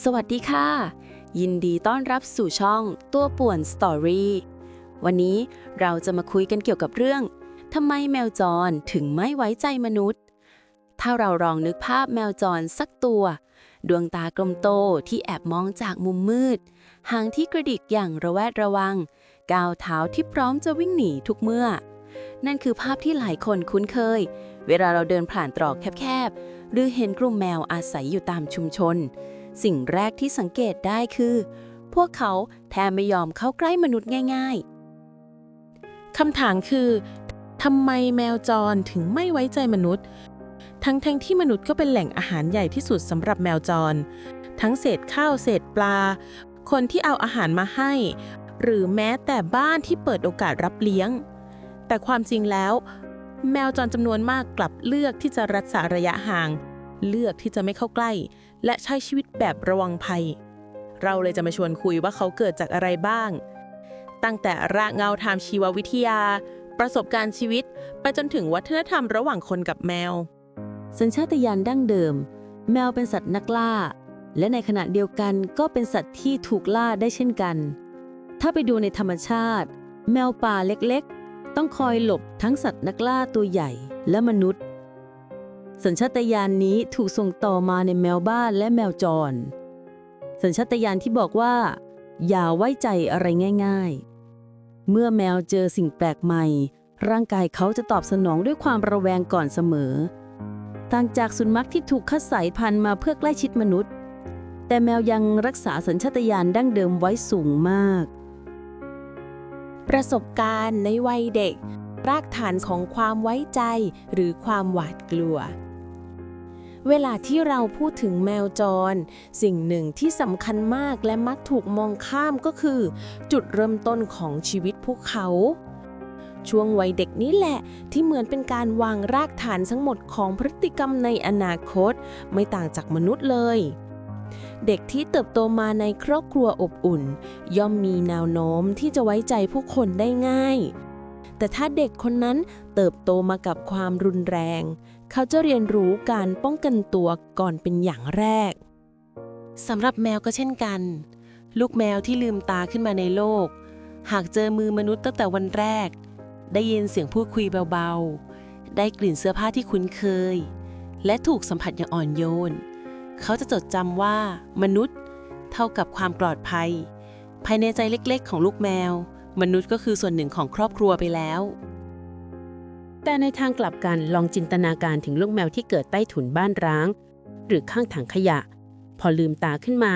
สวัสดีค่ะ ยินดีต้อนรับสู่ช่องตัวป่วนสตอรี่วันนี้เราจะมาคุยกันเกี่ยวกับเรื่องทำไมแมวจรถึงไม่ไว้ใจมนุษย์ ถ้าเราลองนึกภาพแมวจรสักตัว ดวงตากลมโตที่แอบมองจากมุมมืด หางที่กระดิกอย่างระแวดระวัง ก้าวเท้าที่พร้อมจะวิ่งหนีทุกเมื่อ นั่นคือภาพที่หลายคนคุ้นเคย เวลาเราเดินผ่านตรอกแคบๆ หรือเห็นกลุ่มแมวอาศัยอยู่ตามชุมชน สิ่งแรกที่สังเกตได้คือ พวกเขาแทบไม่ยอมเข้าใกล้มนุษย์ง่ายๆคำถามคือทำไมแมวจรถึงไม่ไว้ใจมนุษย์ ทั้งๆทที่มนุษย์ก็เป็นแหล่งอาหารใหญ่ที่สุดสำหรับแมวจร ทั้งเศษข้าวเศษปลา คนที่เอาอาหารมาให้ หรือแม้แต่บ้านที่เปิดโอกาสรับเลี้ยง แต่ความจริงแล้ว แมวจรจำนวนมากกลับเลือกที่จะรักษาระยะห่าง เลือกที่จะไม่เข้าใกล้ และใช้ชีวิตแบบระวังภัย เราเลยจะมาชวนคุยว่าเขาเกิดจากอะไรบ้าง ตั้งแต่รากเงาทางชีววิทยา ประสบการณ์ชีวิต ไปจนถึงวัฒนธรรมระหว่างคนกับแมว สัญชาตญาณดั้งเดิม แมวเป็นสัตว์นักล่า และในขณะเดียวกันก็เป็นสัตว์ที่ถูกล่าได้เช่นกัน ถ้าไปดูในธรรมชาติ แมวป่าเล็กๆ ต้องคอยหลบทั้งสัตว์นักล่าตัวใหญ่และมนุษย์ สัญชาตญาณนนี้ถูกส่งต่อมาในแมวบ้านและแมวจร สัญชาตญาณที่บอกว่า อย่าไว้ใจอะไรง่าย ๆ เมื่อแมวเจอสิ่งแปลกใหม่ ร่างกายเขาจะตอบสนองด้วยความระแวงก่อนเสมอ ต่างจากสุนัขที่ถูกคัดสายพันธุ์มาเพื่อใกล้ชิดมนุษย์ แต่แมวยังรักษาสัญชาตญาณดั้งเดิมไว้สูงมาก ประสบการณ์ในวัยเด็กรากฐานของความไว้ใจหรือความหวาดกลัว เวลาที่เราพูดถึงแมวจร สิ่งหนึ่งที่สำคัญมากและมักถูกมองข้ามก็คือ จุดเริ่มต้นของชีวิตพวกเขา ช่วงวัยเด็กนี้แหละ ที่เหมือนเป็นการวางรากฐานทั้งหมดของพฤติกรรมในอนาคต ไม่ต่างจากมนุษย์เลยเด็กที่เติบโตมาในครอบครัวอบอุ่น ย่อมมีแนวโน้มที่จะไว้ใจผู้คนได้ง่าย แต่ถ้าเด็กคนนั้นเติบโตมากับความรุนแรง เขาจะเรียนรู้การป้องกันตัวก่อนเป็นอย่างแรกสำหรับแมวก็เช่นกัน ลูกแมวที่ลืมตาขึ้นมาในโลก หากเจอมือมนุษย์ตั้งแต่วันแรก ได้ยินเสียงพูดคุยเบาๆ ได้กลิ่นเสื้อผ้าที่คุ้นเคย และถูกสัมผัสอย่างอ่อนโยน เขาจะจดจำว่ามนุษย์เท่ากับความปลอดภัย ภายในใจเล็กๆ ของลูกแมว มนุษย์ก็คือส่วนหนึ่งของครอบครัวไปแล้ว แต่ในทางกลับกันลองจินตนาการถึงลูกแมวที่เกิดใต้ถุนบ้านร้าง หรือข้างถังขยะ พอลืมตาขึ้นมา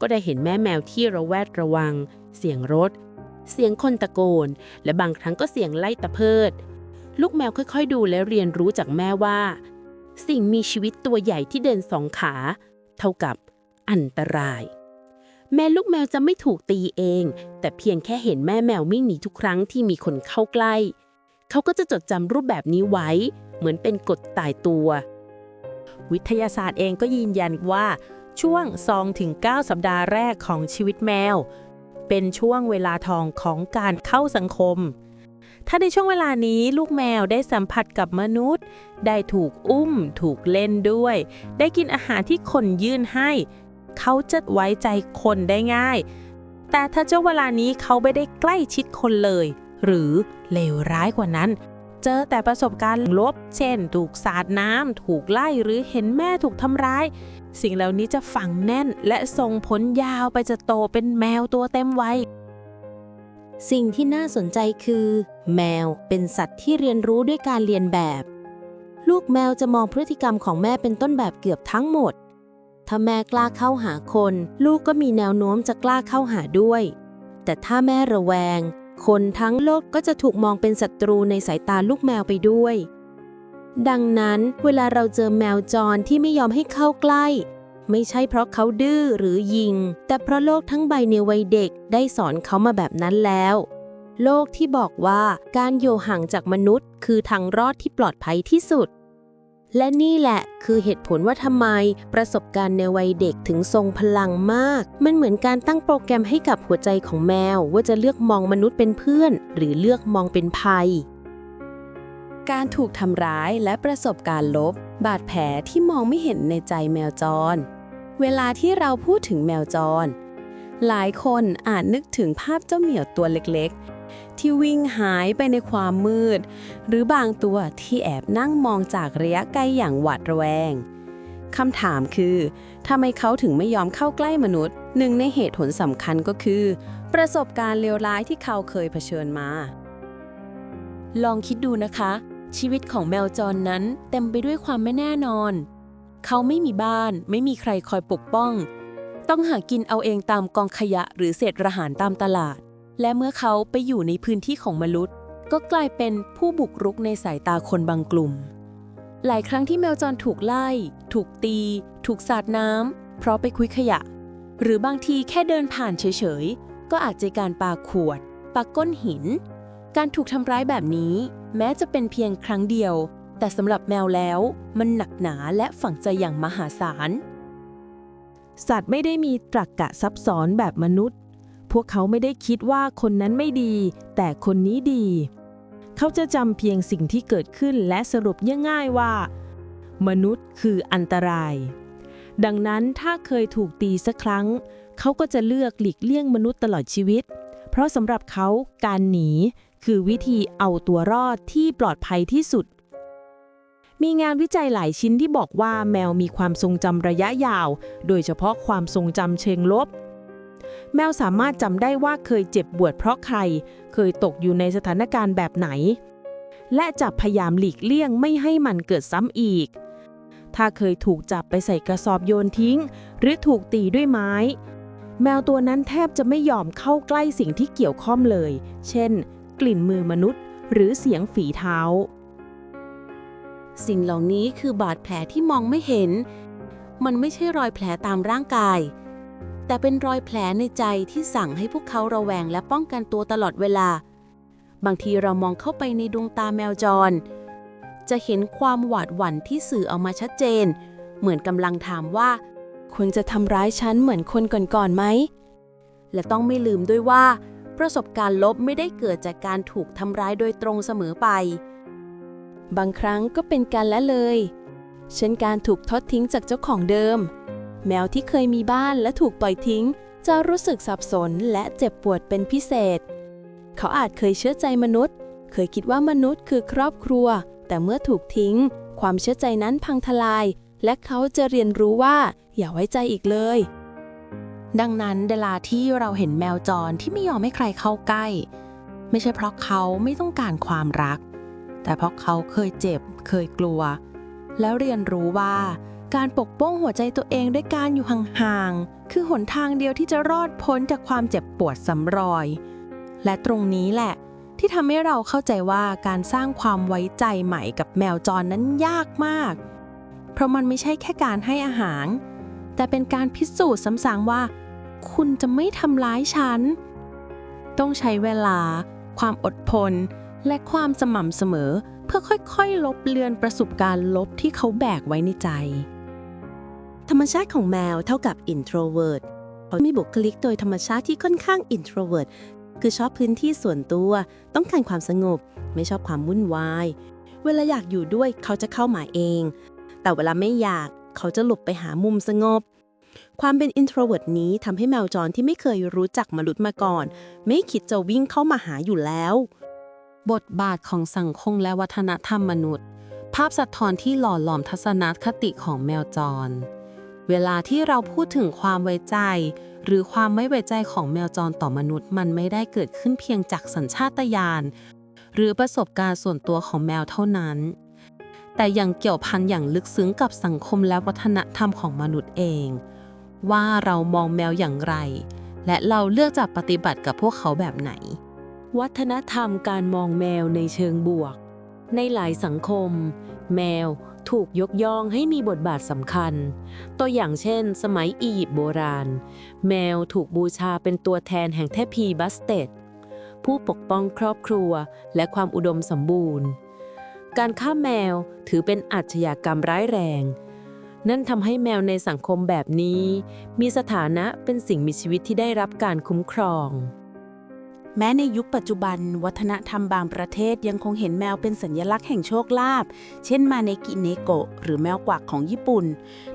ก็ได้เห็นแม่แมวที่ระแวดระวัง เสียงรถ เสียงคนตะโกน และบางครั้งก็เสียงไล่ตะเพิด ลูกแมวค่อยๆ ดูและเรียนรู้จากแม่ว่า สิ่งมีชีวิตตัวใหญ่ที่เดินสองขา เท่ากับอันตราย แม่ลูกแมวจะไม่ถูกตีเอง แต่เพียงแค่เห็นแม่แมววิ่งหนีทุกครั้งที่มีคนเข้าใกล้ เขาก็จะจดจำรูปแบบนี้ไว้ เหมือนเป็นกฎตายตัว วิทยาศาสตร์เองก็ยืนยันว่าช่วง 2-9 สัปดาห์แรกของชีวิตแมว เป็นช่วงเวลาทองของการเข้าสังคม ถ้าในช่วงเวลานี้ลูกแมวได้สัมผัสกับมนุษย์ ได้ถูกอุ้ม ถูกเล่นด้วย ได้กินอาหารที่คนยื่นให้ เขาจะไว้ใจคนได้ง่าย แต่ถ้าเจ้าเวลานี้เขาไม่ได้ใกล้ชิดคนเลย หรือเลวร้ายกว่านั้น เจอแต่ประสบการณ์ลบ เช่น ถูกสาดน้ำ ถูกไล่หรือเห็นแม่ถูกทำร้าย สิ่งเหล่านี้จะฝังแน่นและส่งผลยาวไปจะโตเป็นแมวตัวเต็มวัยสิ่งที่น่าสนใจคือ แมวเป็นสัตว์ที่เรียนรู้ด้วยการเรียนแบบ ลูกแมวจะมองพฤติกรรมของแม่เป็นต้นแบบเกือบทั้งหมด ถ้าแม่กล้าเข้าหาคน ลูกก็มีแนวโน้มจะกล้าเข้าหาด้วย แต่ถ้าแม่ระแวง คนทั้งโลกก็จะถูกมองเป็นศัตรูในสายตาลูกแมวไปด้วย ดังนั้นเวลาเราเจอแมวจรที่ไม่ยอมให้เข้าใกล้ ไม่ใช่เพราะเขาดื้อหรือยิง แต่เพราะโลกทั้งใบในวัยเด็กได้สอนเขามาแบบนั้นแล้ว โลกที่บอกว่าการอยู่ห่างจากมนุษย์ คือทางรอดที่ปลอดภัยที่สุด และนี่แหละคือเหตุผลว่าทำไมประสบการณ์ในวัยเด็กถึงทรงพลังมาก มันเหมือนการตั้งโปรแกรมให้กับหัวใจของแมว ว่าจะเลือกมองมนุษย์เป็นเพื่อน หรือเลือกมองเป็นภัย การถูกทำร้ายและประสบการณ์ลบ บาดแผลที่มองไม่เห็นในใจแมวจร เวลาที่เราพูดถึงแมวจร หลายคนอาจนึกถึงภาพเจ้าเหมียวตัวเล็กๆ ที่วิ่งหายไปในความมืด หรือบางตัวที่แอบนั่งมองจากระยะไกลอย่างหวาดระแวงคำถามคือทำไมเขาถึงไม่ยอมเข้าใกล้มนุษย์ หนึ่งในเหตุผลสำคัญก็คือ ประสบการณ์เลวร้ายที่เขาเคยเผชิญมา ลองคิดดูนะคะ ชีวิตของแมวจรนั้นเต็มไปด้วยความไม่แน่นอน เขาไม่มีบ้าน ไม่มีใครคอยปกป้อง ต้องหากินเอาเองตามกองขยะหรือเศษอาหารตามตลาด และเมื่อเขาไปอยู่ในพื้นที่ของมนุษย์ ก็กลายเป็นผู้บุกรุกในสายตาคนบางกลุ่ม หลายครั้งที่แมวจรถูกไล่ ถูกตี ถูกสาดน้ำเพราะไปคุยขยะ หรือบางทีแค่เดินผ่านเฉยๆ ก็อาจจะการปาขวดปาก้นหิน การถูกทำร้ายแบบนี้ แม้จะเป็นเพียงครั้งเดียว แต่สำหรับแมวแล้วมันหนักหนาและฝังใจอย่างมหาศาลสัตว์ไม่ได้มีตรรกกะซับซ้อนแบบมนุษย์ พวกเขาไม่ได้คิดว่าคนนั้นไม่ดี แต่คนนี้ดี เขาจะจำเพียงสิ่งที่เกิดขึ้นและสรุปง่ายๆว่า มนุษย์คืออันตราย ดังนั้นถ้าเคยถูกตีสักครั้ง เขาก็จะเลือกหลีกเลี่ยงมนุษย์ตลอดชีวิต เพราะสำหรับเขาการหนี คือวิธีเอาตัวรอดที่ปลอดภัยที่สุดมีงานวิจัยหลายชิ้นที่บอกว่าแมวมีความทรงจำระยะยาว โดยเฉพาะความทรงจำเชิงลบ แมวสามารถจำได้ว่าเคยเจ็บปวดเพราะใคร เคยตกอยู่ในสถานการณ์แบบไหน และจะพยายามหลีกเลี่ยงไม่ให้มันเกิดซ้ำอีก ถ้าเคยถูกจับไปใส่กระสอบโยนทิ้ง หรือถูกตีด้วยไม้ แมวตัวนั้นแทบจะไม่ยอมเข้าใกล้สิ่งที่เกี่ยวข้องเลย เช่น กลิ่นมือมนุษย์ หรือเสียงฝีเท้า สิ่งเหล่านี้คือบาดแผลที่มองไม่เห็น มันไม่ใช่รอยแผลตามร่างกาย แต่เป็นรอยแผลในใจที่สั่งให้พวกเขาระแวงและป้องกันตัวตลอดเวลา บางทีเรามองเข้าไปในดวงตาแมวจร จะเห็นความหวาดหวั่นที่สื่อออกมาชัดเจน เหมือนกำลังถามว่า คุณจะทำร้ายฉันเหมือนคนก่อนๆไหม และต้องไม่ลืมด้วยว่า ประสบการณ์ลบไม่ได้เกิดจากการถูกทำร้ายโดยตรงเสมอไป บางครั้งก็เป็นการละเลย เช่นการถูกทอดทิ้งจากเจ้าของเดิม แมวที่เคยมีบ้านและถูกปล่อยทิ้ง จะรู้สึกสับสนและเจ็บปวดเป็นพิเศษ เขาอาจเคยเชื่อใจมนุษย์ เคยคิดว่ามนุษย์คือครอบครัว แต่เมื่อถูกทิ้ง ความเชื่อใจนั้นพังทลาย และเขาจะเรียนรู้ว่าอย่าไว้ใจอีกเลย ดังนั้นเวลาที่เราเห็นแมวจรที่ไม่ยอมให้ใครเข้าใกล้ ไม่ใช่เพราะเขาไม่ต้องการความรัก แต่เพราะเขาเคยเจ็บ เคยกลัว แล้วเรียนรู้ว่า การปกป้องหัวใจตัวเองด้วยการอยู่ห่างๆ คือหนทางเดียวที่จะรอดพ้นจากความเจ็บปวดซ้ำรอย และตรงนี้แหละ ที่ทำให้เราเข้าใจว่าการสร้างความไว้ใจใหม่กับแมวจรนั้นยากมาก เพราะมันไม่ใช่แค่การให้อาหาร แต่เป็นการพิสูจน์ซ้ำๆว่า คุณจะไม่ทำร้ายฉัน ต้องใช้เวลา ความอดทน และความสม่ำเสมอเพื่อค่อยๆ ลบเลือนประสบการณ์ลบที่เขาแบกไว้ในใจ ธรรมชาติของแมวเท่ากับ introvert เขามีบุคลิกโดยธรรมชาติที่ค่อนข้าง introvert คือชอบพื้นที่ส่วนตัว ต้องการความสงบ ไม่ชอบความวุ่นวาย เวลาอยากอยู่ด้วยเขาจะเข้ามาเอง แต่เวลาไม่อยากเขาจะหลบไปหามุมสงบ ความเป็น introvert นี้ทำให้แมวจรที่ไม่เคยรู้จักมนุษย์มาก่อน ไม่คิดจะวิ่งเข้ามาหาอยู่แล้ว บทบาทของสังคมและวัฒนธรรมมนุษย์ ภาพสะท้อนที่หล่อหลอมทัศนคติของแมวจร เวลาที่เราพูดถึงความไว้ใจ หรือความไม่ไว้ใจของแมวจรต่อมนุษย์ มันไม่ได้เกิดขึ้นเพียงจากสัญชาตญาณหรือประสบการณ์ส่วนตัวของแมวเท่านั้น แต่ยังเกี่ยวพันอย่างลึกซึ้งกับสังคมและวัฒนธรรมของมนุษย์เอง ว่าเรามองแมวอย่างไร และเราเลือกจะปฏิบัติกับพวกเขาแบบไหน วัฒนธรรมการมองแมวในเชิงบวก ในหลายสังคม แมว ถูกยกย่องให้มีบทบาทสำคัญ ตัวอย่างเช่น สมัยอียิปต์โบราณ แมวถูกบูชาเป็นตัวแทนแห่งเทพีบัสเตดผู้ปกป้องครอบครัวและความอุดมสมบูรณ์ การฆ่าแมวถือเป็นอาชญากรรมร้ายแรง นั่นทำให้แมวในสังคมแบบนี้ มีสถานะเป็นสิ่งมีชีวิตที่ได้รับการคุ้มครอง แม้ในยุคปัจจุบัน วัฒนธรรมบางประเทศยังคงเห็นแมวเป็นสัญลักษณ์แห่งโชคลาภ เช่นมาเนกิเนโกะหรือแมวกวักของญี่ปุ่น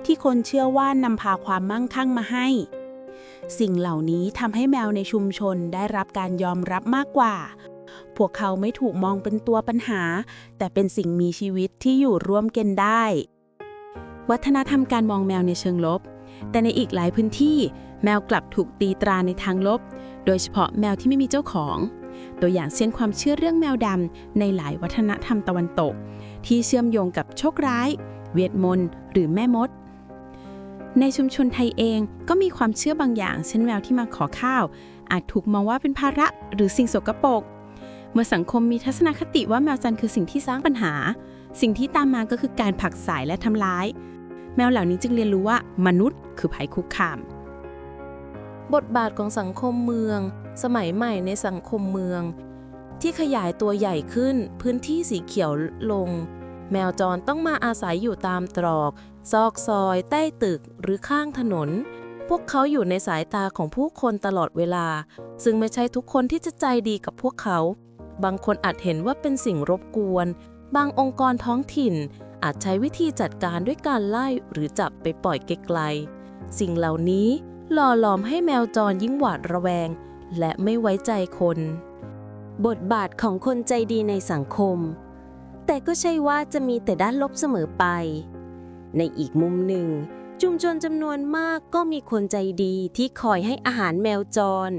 ที่คนเชื่อว่านำพาความมั่งคั่งมาให้ สิ่งเหล่านี้ทำให้แมวในชุมชนได้รับการยอมรับมากกว่า พวกเขาไม่ถูกมองเป็นตัวปัญหา แต่เป็นสิ่งมีชีวิตที่อยู่ร่วมกันได้ วัฒนธรรมการมองแมวในเชิงลบ แต่ในอีกหลายพื้นที่ แมวกลับถูกตีตราในทางลบ โดยเฉพาะแมวที่ไม่มีเจ้าของ ตัวอย่างเช่นความเชื่อเรื่องแมวดำในหลายวัฒนธรรมตะวันตก ที่เชื่อมโยงกับโชคร้าย เวทมนต์หรือแม่มด ในชุมชนไทยเองก็มีความเชื่อบางอย่าง เช่นแมวที่มาขอข้าว อาจถูกมองว่าเป็นภาระหรือสิ่งสกปรกเมื่อสังคมมีทัศนคติว่าแมวจันทร์คือสิ่งที่สร้างปัญหา สิ่งที่ตามมาก็คือการผักสายและทำร้าย แมวเหล่านี้จึงเรียนรู้ว่ามนุษย์คือภัยคุกคาม บทบาทของสังคมเมือง สมัยใหม่ในสังคมเมือง ที่ขยายตัวใหญ่ขึ้นพื้นที่สีเขียวลง แมวจรต้องมาอาศัยอยู่ตามตรอก ซอกซอย ใต้ตึกหรือข้างถนน พวกเขาอยู่ในสายตาของผู้คนตลอดเวลา ซึ่งไม่ใช่ทุกคนที่จะใจดีกับพวกเขา บางคนอาจเห็นว่าเป็นสิ่งรบกวน บางองค์กรท้องถิ่น อาจใช้วิธีจัดการด้วยการไล่หรือจับไปปล่อยไกลๆสิ่งเหล่านี้ หล่อหลอมให้แมวจรยิ่งหวาดระแวง และไม่ไว้ใจคน บทบาทของคนใจดีในสังคม แต่ก็ใช่ว่าจะมีแต่ด้านลบเสมอไป ในอีกมุมหนึ่ง ชุมชนจำนวนมากก็มีคนใจดีที่คอยให้อาหารแมวจร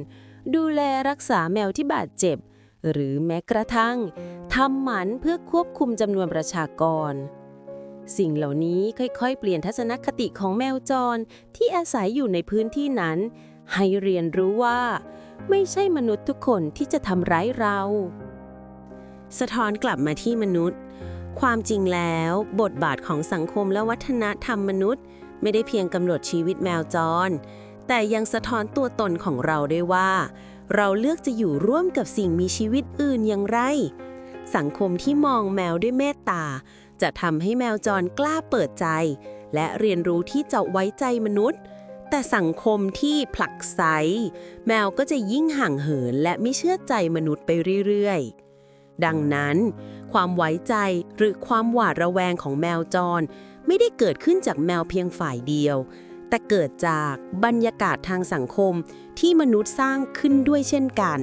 ดูแลรักษาแมวที่บาดเจ็บ หรือแม้กระทั่งทำหมันเพื่อควบคุมจำนวนประชากร สิ่งเหล่านี้ค่อยๆ เปลี่ยนทัศนคติของแมวจรที่อาศัยอยู่ในพื้นที่นั้น ให้เรียนรู้ว่า ไม่ใช่มนุษย์ทุกคนที่จะทำร้ายเรา สะท้อนกลับมาที่มนุษย์ ความจริงแล้ว บทบาทของสังคมและวัฒนธรรมมนุษย์ ไม่ได้เพียงกำหนดชีวิตแมวจร แต่ยังสะท้อนตัวตนของเราด้วยว่า เราเลือกจะอยู่ร่วมกับสิ่งมีชีวิตอื่นอย่างไร สังคมที่มองแมวด้วยเมตตา จะทำให้แมวจรกล้าเปิดใจ และเรียนรู้ที่จะไว้ใจมนุษย์ แต่สังคมที่ผลักไสแมวก็จะยิ่งห่างเหินและไม่เชื่อใจมนุษย์ไปเรื่อยๆ ดังนั้น ความไว้ใจหรือความหวาดระแวงของแมวจร ไม่ได้เกิดขึ้นจากแมวเพียงฝ่ายเดียว แต่เกิดจากบรรยากาศทางสังคมที่มนุษย์สร้างขึ้นด้วยเช่นกัน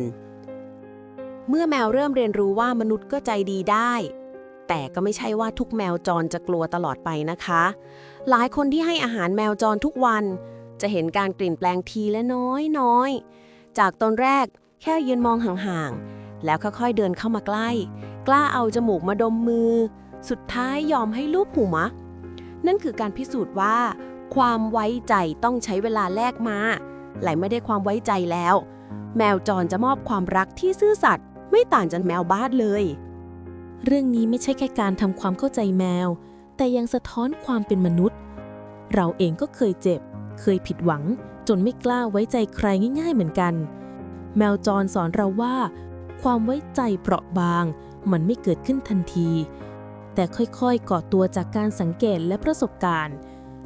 เมื่อแมวเริ่มเรียนรู้ว่ามนุษย์ก็ใจดีได้ แต่ก็ไม่ใช่ว่าทุกแมวจรจะกลัวตลอดไปนะคะ หลายคนที่ให้อาหารแมวจรทุกวัน จะเห็นการเปลี่นแปลงทีและน้อยน้อยๆจากตอนแรกแค่ยืนมองห่างๆ แล้วค่อยๆเดินเข้ามาใกล้ กล้าเอาจมูกมาดมมือ สุดท้ายยอมให้ลูบหัว นั่นคือการพิสูจน์ว่า ความไว้ใจต้องใช้เวลาแลกมาไหลไม่ได้ความไว้ใจแล้ว แมวจรจะมอบความรักที่ซื่อสัตย์ไม่ต่างจากแมวบ้านเลย เรื่องนี้ไม่ใช่แค่การทำความเข้าใจแมว แต่ยังสะท้อนความเป็นมนุษย์ เราเองก็เคยเจ็บ เคยผิดหวัง จนไม่กล้าไว้ใจใครง่าย ๆ เหมือนกัน แมวจรสอนเราว่า ความไว้ใจเปราะบาง มันไม่เกิดขึ้นทันที แต่ค่อยๆก่อตัวจากการสังเกตและประสบการณ์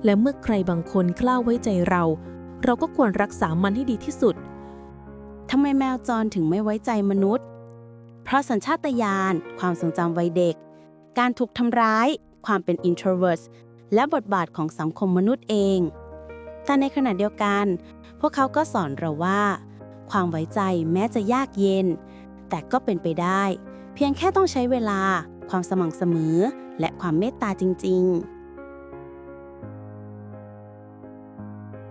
และเมื่อใครบางคนกล้าไว้ใจเรา เราก็ควรรักษามันให้ดีที่สุดทำไมแมวจรถึงไม่ไว้ใจมนุษย์ เพราะสัญชาตญาณความทรงจำวัยเด็ก การถูกทำร้าย ความเป็น introvert และบทบาทของสังคมมนุษย์เอง แต่ในขณะเดียวกัน พวกเขาก็สอนเราว่า ความไว้ใจแม้จะยากเย็น แต่ก็เป็นไปได้ เพียงแค่ต้องใช้เวลา ความสม่ำเสมอ และความเมตตาจริง ๆ